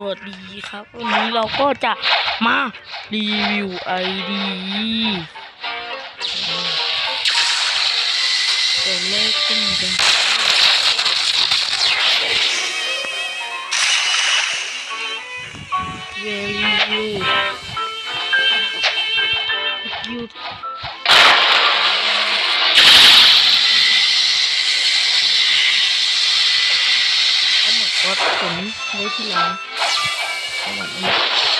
สวัสดีครับ วันนี้เราก็จะมารีวิวไอดีตัวเลขขึ้นกันเรีวิวยู 怎么走起来？我问。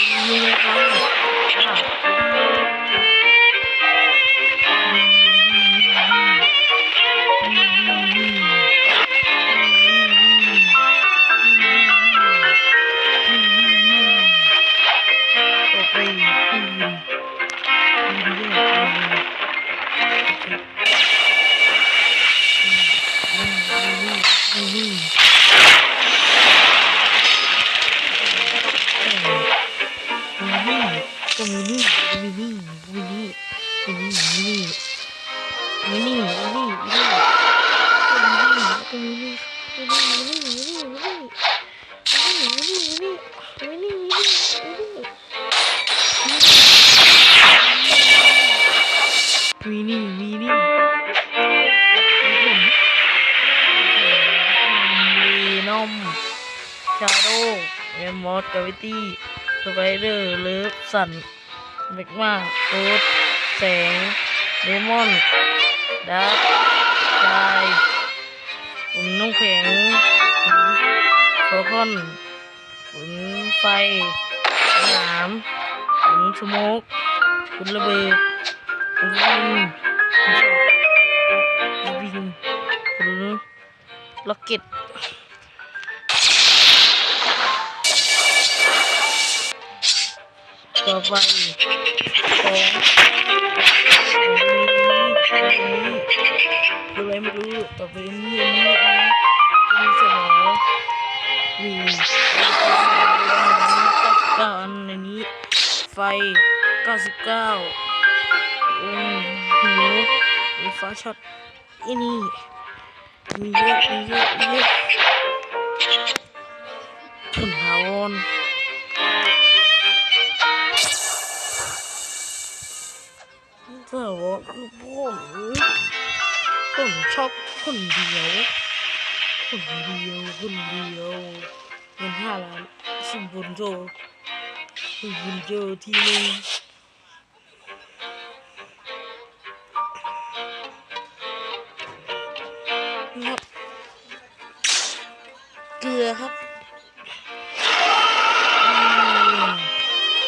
Thank you. นี่นี่นี่นี่นี่นี่นี่มีนี่มีนี่มีนอมชาโดเอมมอสกาวิตี้สไปเดอร์เลิฟสันเมกมาโอ๊ต แสงเดมอนดักไดอุ่นน้ำแข็งโฟคอนอุ่นไฟสนามอุ่นสโมกอุ่นระเบิดอุ่นวิงอุ่นวิงอุ่นล็อกเก็ต ต่อไปของของนี้อันนี้คืออะไม่รู้ต่อไปนี้อันนี้อันนี้มีสมองมีเก้าอันในนี้ ไฟเก้าสิบเก้าอืมหูมีฟ้าช็อตอันนี้มีเยอะมีเยอะมีเยอะผลถาวรแอบผมผมชอบคนเดียว คนเดียว คนเดียวเงินห้าล้านสุ่มบนโจสุ่มบนโจทีนึงครับเกลือครับ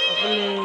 ออกไปเลย